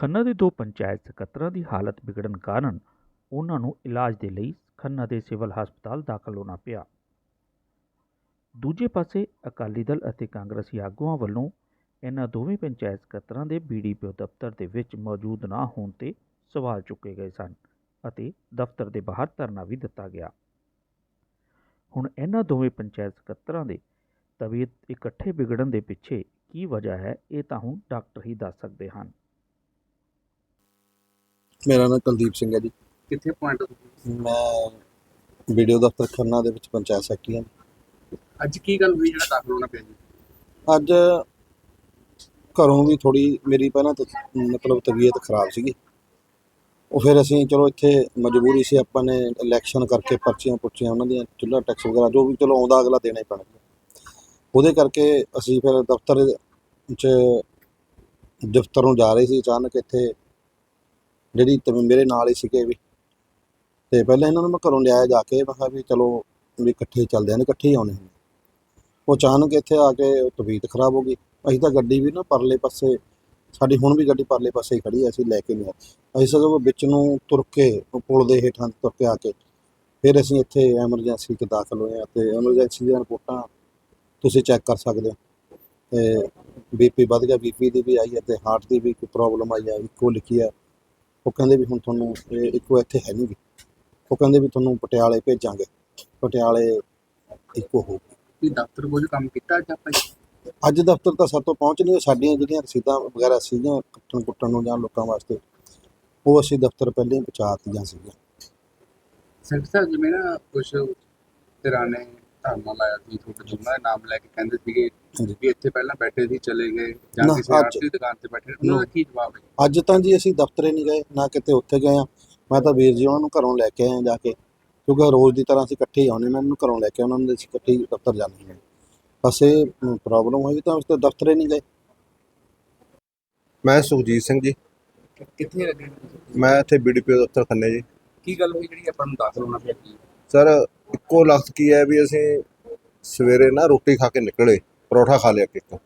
ਖੰਨਾ ਦੇ ਦੋ ਪੰਚਾਇਤ ਸਕੱਤਰਾਂ ਦੀ ਹਾਲਤ ਵਿਗੜਨ ਕਾਰਨ ਉਹਨਾਂ ਨੂੰ ਇਲਾਜ ਦੇ ਲਈ ਖੰਨਾ ਦੇ ਸਿਵਲ ਹਸਪਤਾਲ ਦਾਖਲ ਹੋਣਾ ਪਿਆ। ਦੂਜੇ ਪਾਸੇ ਅਕਾਲੀ ਦਲ ਅਤੇ ਕਾਂਗਰਸੀ ਆਗੂਆਂ ਵੱਲੋਂ ਇਹਨਾਂ ਦੋਵੇਂ ਪੰਚਾਇਤ ਸਕੱਤਰਾਂ ਦੇ ਬੀਡੀਪੀਓ ਦਫ਼ਤਰ ਦੇ ਵਿੱਚ ਮੌਜੂਦ ਨਾ ਹੋਣ ਤੇ ਸਵਾਲ ਚੁੱਕੇ ਗਏ ਸਨ ਅਤੇ ਦਫ਼ਤਰ ਦੇ ਬਾਹਰ ਧਰਨਾ ਵੀ ਦਿੱਤਾ ਗਿਆ। ਹੁਣ ਇਹਨਾਂ ਦੋਵੇਂ ਪੰਚਾਇਤ ਸਕੱਤਰਾਂ ਦੇ ਤਬੀਅਤ ਇਕੱਠੇ ਵਿਗੜਨ ਦੇ ਪਿੱਛੇ ਕੀ ਵਜ੍ਹਾ ਹੈ ਇਹ ਤਾਂ ਹੁਣ ਡਾਕਟਰ ਹੀ ਦੱਸ ਸਕਦੇ ਹਨ। ਮੇਰਾ ਨਾਮ ਕੁਲਦੀਪ ਸਿੰਘ ਹੈ ਜੀ। ਕਿੱਥੇ ਪੁਆਇੰਟ ਮੈਂ ਵੀਡੀਓ ਦਫ਼ਤਰ ਖੰਨਾ ਦੇ ਵਿੱਚ ਪੰਚਾਇਤ ਸੈਕਟਰੀ ਹਾਂ ਅੱਜ ਕੀ ਗੱਲ ਹੋਈ ਜਿਹੜਾ ਦਾਖਲ ਹੋਣਾ ਪਿਆ ਜੀ? ਅੱਜ ਘਰੋਂ ਵੀ ਥੋੜੀ ਮੇਰੀ ਪਹਿਲਾਂ ਤਾਂ ਮਤਲਬ ਤਬੀਅਤ ਖਰਾਬ ਸੀਗੀ। ਉਹ ਫਿਰ ਅਸੀਂ ਚਲੋ ਇੱਥੇ ਮਜਬੂਰੀ ਸੀ ਆਪਾਂ ਨੇ ਇਲੈਕਸ਼ਨ ਕਰਕੇ ਪਰਚੀਆਂ ਪੁੱਛੀਆਂ ਉਹਨਾਂ ਦੀਆਂ ਚੁੱਲ੍ਹਾ ਟੈਕਸ ਵਗੈਰਾ ਜੋ ਵੀ ਚਲੋ ਆਉਂਦਾ ਅਗਲਾ ਦੇਣਾ ਹੀ ਪੈਣਾ ਉਹਦੇ ਕਰਕੇ ਅਸੀਂ ਫਿਰ ਦਫ਼ਤਰ 'ਚ ਦਫ਼ਤਰ ਨੂੰ ਜਾ ਰਹੇ ਸੀ ਅਚਾਨਕ ਇੱਥੇ ਜਿਹੜੀ ਤੇ ਮੇਰੇ ਨਾਲ ਹੀ ਸੀਗੇ ਵੀ। ਤੇ ਪਹਿਲਾਂ ਇਹਨਾਂ ਨੂੰ ਮੈਂ ਘਰੋਂ ਲਿਆਇਆ ਜਾ ਕੇ, ਮੈਂ ਕਿਹਾ ਵੀ ਚਲੋ ਵੀ ਇਕੱਠੇ ਚੱਲਦੇ ਆਂ ਇਕੱਠੇ ਹੀ ਆਉਣੇ ਹੁੰਦੇ ਉਹ ਅਚਾਨਕ ਇੱਥੇ ਆ ਕੇ ਤਬੀਅਤ ਖਰਾਬ ਹੋ ਗਈ। ਅਸੀਂ ਤਾਂ ਗੱਡੀ ਵੀ ਨਾ ਪਰਲੇ ਪਾਸੇ, ਸਾਡੀ ਹੁਣ ਵੀ ਗੱਡੀ ਪਰਲੇ ਪਾਸੇ ਹੀ ਖੜੀ ਹੈ ਅਸੀਂ ਲੈ ਕੇ ਨਹੀਂ ਆਏ। ਅਸੀਂ ਸਗੋਂ ਵਿੱਚ ਨੂੰ ਤੁਰ ਕੇ ਪੁਲ ਦੇ ਹੇਠਾਂ ਤੁਰ ਕੇ ਆ ਕੇ ਫਿਰ ਅਸੀਂ ਇੱਥੇ ਐਮਰਜੈਂਸੀ 'ਚ ਦਾਖਲ ਹੋਏ ਆ ਤੇ ਐਮਰਜੈਂਸੀ ਦੀਆਂ ਰਿਪੋਰਟਾਂ ਤੁਸੀਂ ਚੈੱਕ ਕਰ ਸਕਦੇ ਹੋ। ਤੇ ਬੀਪੀ ਵੱਧ ਗਿਆ, ਬੀਪੀ ਦੀ ਵੀ ਆਈ ਹੈ ਤੇ ਹਾਰਟ ਦੀ ਵੀ ਕੋਈ ਪ੍ਰੋਬਲਮ ਆਈ ਹੈ, ਇੱਕੋ ਲਿਖੀ ਹੈ। ਉਹ ਕਹਿੰਦੇ ਵੀ ਹੁਣ ਤੁਹਾਨੂੰ ਇਹ ਇੱਕੋ ਇੱਥੇ ਹੈ ਨਹੀਂ ਉਹ ਕਹਿੰਦੇ ਵੀ ਤੁਹਾਨੂੰ ਪਟਿਆਲੇ ਭੇਜਾਂਗੇ ਪਟਿਆਲੇ ਇੱਕੋ ਹੋ ਕੀ ਦਫ਼ਤਰ ਕੋਲ ਕੰਮ ਕੀਤਾ ਅੱਜ ਆਪਾਂ? ਅੱਜ ਦਫ਼ਤਰ ਤਾਂ ਸਾਡੇ ਤੋਂ ਪਹੁੰਚ ਨਹੀਂ। ਸਾਡੀਆਂ ਜਿਹੜੀਆਂ ਰਸੀਦਾਂ ਵਗੈਰਾ ਸੀਗੀਆਂ ਕੱਟਣ ਕੁੱਟਣ ਨੂੰ ਜਾਂ ਲੋਕਾਂ ਵਾਸਤੇ ਉਹ ਅਸੀਂ ਦਫ਼ਤਰ ਪਹਿਲਾਂ ਹੀ ਪਹੁੰਚਾ ਦਿੱਤੀਆਂ ਸੀਗੀਆਂ ਸੈਕਟਰ ਜਿਵੇਂ ਨਾ ਕੁਝ ਧਿਰਾਂ ਨੇ ਧਰਨਾ ਲਾਇਆ ਸੀ ਤੁਹਾਡੇ ਦੋਨਾਂ ਦੇ ਨਾਮ ਲੈ ਕੇ ਕਹਿੰਦੇ ਸੀਗੇ। ਵੀ ਇੱਥੇ ਪਹਿਲਾਂ ਬੈਠੇ ਸੀ ਚਲੇ ਗਏ ਜਾਂ ਨਾ, ਕਿਸੇ ਅੱਜ- ਆਰਤੀ ਦੁਕਾਨ ਤੇ ਬੈਠੇ। ਉਹਨਾਂ ਦਾ। ਕੀ ਜਵਾਬ ਹੈ ਅੱਜ ਤਾਂ ਜੀ ਅਸੀਂ ਦਫ਼ਤਰੇ ਨਹੀਂ ਗਏ ਨਾ ਕਿਤੇ ਉੱਥੇ ਗਏ ਆ ਮੈਂ ਤਾਂ ਵੀਰ ਜੀ ਉਹਨਾਂ ਨੂੰ ਘਰੋਂ ਲੈ ਕੇ ਆਇਆ ਜਾ ਕੇ ਕਿਉਂਕਿ ਰੋਜ਼ ਦੀ ਤਰ੍ਹਾਂ ਅਸੀਂ ਇਕੱਠੇ ਹੀ ਆਉਂਦੇ ਮੈਂ ਇਹਨੂੰ ਘਰੋਂ ਲੈ ਕੇ ਉਹਨਾਂ ਨੂੰ ਅਸੀਂ ਇਕੱਠੇ ਹੀ ਦਫ਼ਤਰ ਜਾਂਦੇ ਹਾਂ ਬਸ ਇਹ ਪ੍ਰੋਬਲਮ ਹੋਈ ਤਾਂ ਉਸ ਤੇ ਦਫ਼ਤਰੇ ਨਹੀਂ ਗਏ ਮੈਂ ਸੁਖਜੀਤ ਸਿੰਘ ਜੀ ਕਿ- ਕਿੱਥੇ ਲੱਗੇ? ਮੈਂ ਇੱਥੇ ਬੀਡੀਪੀਓ ਦਫ਼ਤਰ ਖੰਨੇ ਜੀ ਕੀ ਗੱਲ ਹੋਈ ਜਿਹੜੀ ਆਪਾਂ ਨੂੰ ਦਾਖਲ ਹੋਣਾ ਪਿਆ ਜੀ ਸਰ ਇੱਕੋ ਲਫ਼ਜ਼ ਕੀ ਹੈ ਵੀ ਅਸੀਂ ਸਵੇਰੇ ਨਾ ਰੋਟੀ ਖਾ ਕੇ ਨਿਕਲੇ ਪਰੌਠਾ ਖਾ ਲਿਆ ਇੱਕ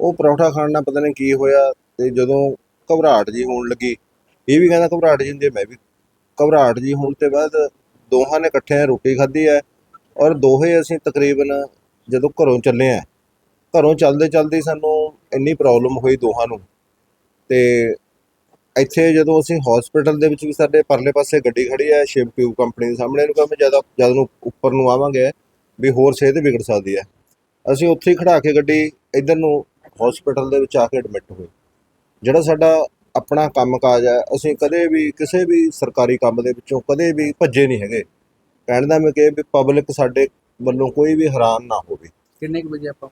ਉਹ ਪਰੌਠਾ ਖਾਣ ਨਾਲ ਪਤਾ ਨਹੀਂ ਕੀ ਹੋਇਆ ਤੇ ਜਦੋਂ ਘਬਰਾਹਟ ਜੀ ਹੋਣ ਲੱਗੀ ਇਹ ਵੀ ਕਹਿੰਦਾ ਘਬਰਾਹਟ ਜੀ ਹੁੰਦੀ ਹੈ, ਮੈਂ ਵੀ ਘਬਰਾਹਟ ਜੀ ਹੋਣ ਤੇ ਬਾਅਦ ਦੋਹਾਂ ਨੇ ਇਕੱਠੇ ਰੋਟੀ ਖਾਧੀ ਹੈ ਔਰ ਦੋਹੇ ਅਸੀਂ ਤਕਰੀਬਨ ਜਦੋਂ ਘਰੋਂ ਚੱਲੇ ਆ ਘਰੋਂ ਚੱਲਦੇ ਚੱਲਦੇ ਸਾਨੂੰ ਇੰਨੀ ਪ੍ਰੋਬਲਮ ਹੋਈ ਦੋਹਾਂ ਨੂੰ ਤੇ ਇੱਥੇ ਜਦੋਂ ਅਸੀਂ ਹਸਪੀਟਲ ਦੇ ਵਿੱਚ ਵੀ ਸਾਡੇ ਪਰਲੇ ਪਾਸੇ ਗੱਡੀ ਖੜੀ ਹੈ ਸ਼ਿਵ ਟਿਊਬ ਕੰਪਨੀ ਦੇ ਸਾਹਮਣੇ ਇਹਨੂੰ ਕਹਿੰਦੇ ਜ਼ਿਆਦਾ ਜਦ ਨੂੰ ਉੱਪਰ ਨੂੰ ਆਵਾਂਗੇ ਵੀ ਹੋਰ ਸਿਹਤ ਵਿਗੜ ਸਕਦੀ ਹੈ। ਅਸੀਂ ਉੱਥੇ ਹੀ ਖੜਾ ਕੇ ਗੱਡੀ ਇੱਧਰ ਨੂੰ ਹਸਪੀਟਲ ਦੇ ਵਿੱਚ ਆ ਕੇ ਐਡਮਿਟ ਹੋਏ। ਜਿਹੜਾ ਸਾਡਾ ਆਪਣਾ ਕੰਮਕਾਜ ਹੈ ਅਸੀਂ ਕਦੇ ਵੀ ਕਿਸੇ ਵੀ ਸਰਕਾਰੀ ਕੰਮ ਦੇ ਵਿੱਚੋਂ ਕਦੇ ਵੀ ਭੱਜੇ ਨਹੀਂ ਹੈਗੇ। ਕਹਿਣ ਦਾ ਮੈਂ ਕਿ ਵੀ ਪਬਲਿਕ ਸਾਡੇ ਵੱਲੋਂ ਕੋਈ ਵੀ ਹੈਰਾਨ ਨਾ ਹੋਵੇ। ਕਿੰਨੇ ਕੁ ਵਜੇ ਆਪਾਂ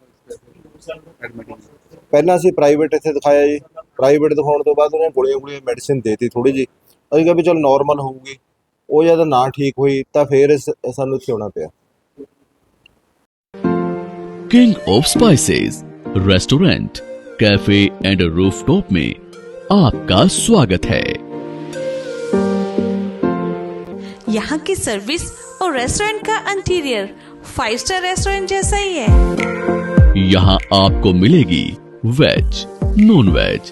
ਐਡਮਿਟ ਪਹਿਲਾਂ ਅਸੀਂ ਪ੍ਰਾਈਵੇਟ ਇੱਥੇ ਦਿਖਾਇਆ ਜੀ। ਪ੍ਰਾਈਵੇਟ ਦਿਖਾਉਣ ਤੋਂ ਬਾਅਦ ਉਹਨੇ ਗੋਲੀਆਂ ਗੋਲੀਆਂ ਮੈਡੀਸਿਨ ਦੇਤੀ ਥੋੜੀ ਜੀ ਅਸੀਂ ਕਿਹਾ ਵੀ ਚਲ ਨਾਰਮਲ ਹੋਊਗੀ ਉਹ ਜਦ ਨਾ ਠੀਕ ਹੋਈ ਤਾਂ ਫਿਰ ਇਸ- ਸਾਨੂੰ ਇੱਥੇ ਆਉਣਾ ਪਿਆ king of spices restaurant cafe and rooftop में आपका स्वागत है यहाँ की सर्विस और रेस्टोरेंट का इंटीरियर फाइव स्टार रेस्टोरेंट जैसा ही है यहाँ आपको मिलेगी वेज नॉन वेज